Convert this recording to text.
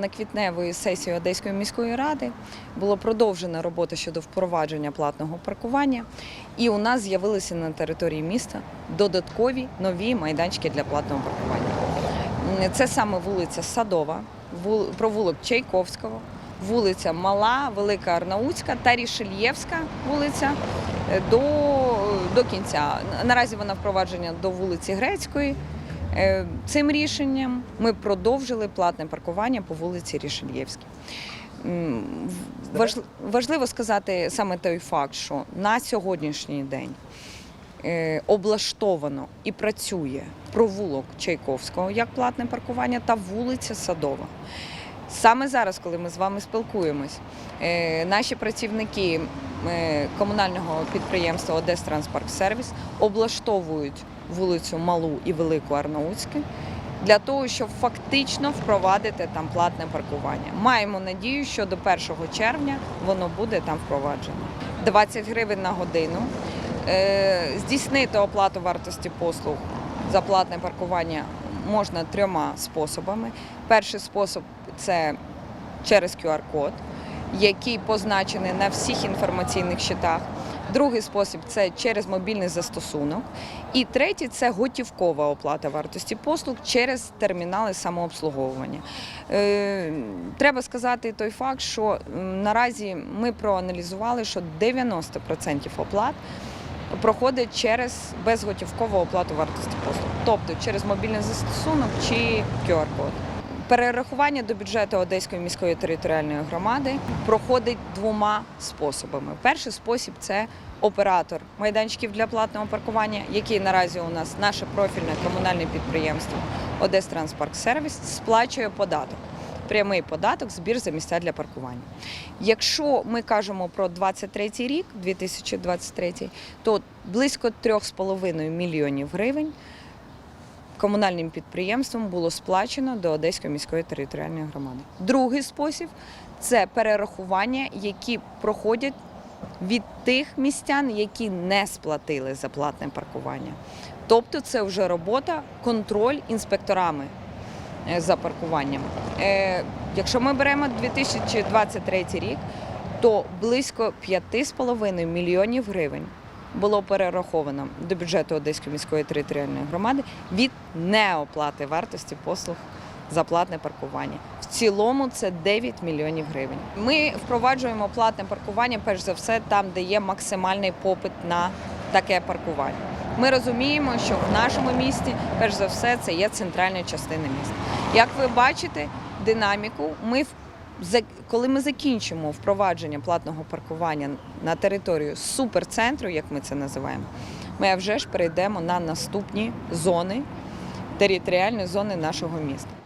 На квітневої сесії Одеської міської ради було продовжена робота щодо впровадження платного паркування, і у нас з'явилися на території міста додаткові нові майданчики для платного паркування. Це саме вулиця Садова, вул- провулок Чайковського, вулиця Мала, Велика Арнаутська та Рішельєвська вулиця е, до, до кінця. Наразі вона впроваджена до вулиці Грецької. Е, Цим рішенням ми продовжили платне паркування по вулиці Рішельєвській. Важ- Важливо сказати саме той факт, що на сьогоднішній день е, облаштовано і працює провулок Чайковського як платне паркування та вулиця Садова. Саме зараз, коли ми з вами спілкуємось, е, наші працівники комунального підприємства Одестранспарксервіс облаштовують вулицю Малу і Велику Арнаутську для того, щоб фактично впровадити там платне паркування. Маємо надію, що до 1 червня воно буде там впроваджено. 20 гривень на годину. Е, Здійснити оплату вартості послуг за платне паркування можна трьома способами. Перший спосіб це через QR-код, який позначений на всіх інформаційних щитах. Другий спосіб це через мобільний застосунок. І третій це готівкова оплата вартості послуг через термінали самообслуговування. Е, треба сказати той факт, що наразі ми проаналізували, що 90% оплат проходить через безготівкову оплату вартості послуг, тобто через мобільний застосунок чи QR-код. Перерахування до бюджету Одеської міської територіальної громади проходить двома способами. Перший спосіб це оператор майданчиків для платного паркування, який наразі у нас наше профільне комунальне підприємство Одестранспарксервіс сплачує податок. Прямий податок, збір за місця для паркування. Якщо ми кажемо про 23 рік, 2023, то близько 3,5 мільйонів гривень комунальним підприємством було сплачено до Одеської міської територіальної громади. Другий спосіб це перерахування, які проходять від тих містян, які не сплатили за платне паркування. Тобто це вже робота, контроль інспекторами е, за паркуванням. Е, Якщо ми беремо 2023 рік, то близько 5,5 мільйонів гривень було перераховано до бюджету Одеської міської територіальної громади від неоплати вартості послуг за платне паркування. В цілому це 9 мільйонів гривень. Ми впроваджуємо платне паркування, перш за все, там, де є максимальний попит на таке паркування. Ми розуміємо, що в нашому місті, перш за все, це є центральна частина міста. Як ви бачите, динаміку ми коли ми закінчимо впровадження платного паркування на територію суперцентру, як ми це називаємо, ми вже ж перейдемо на наступні зони, територіальні зони нашого міста.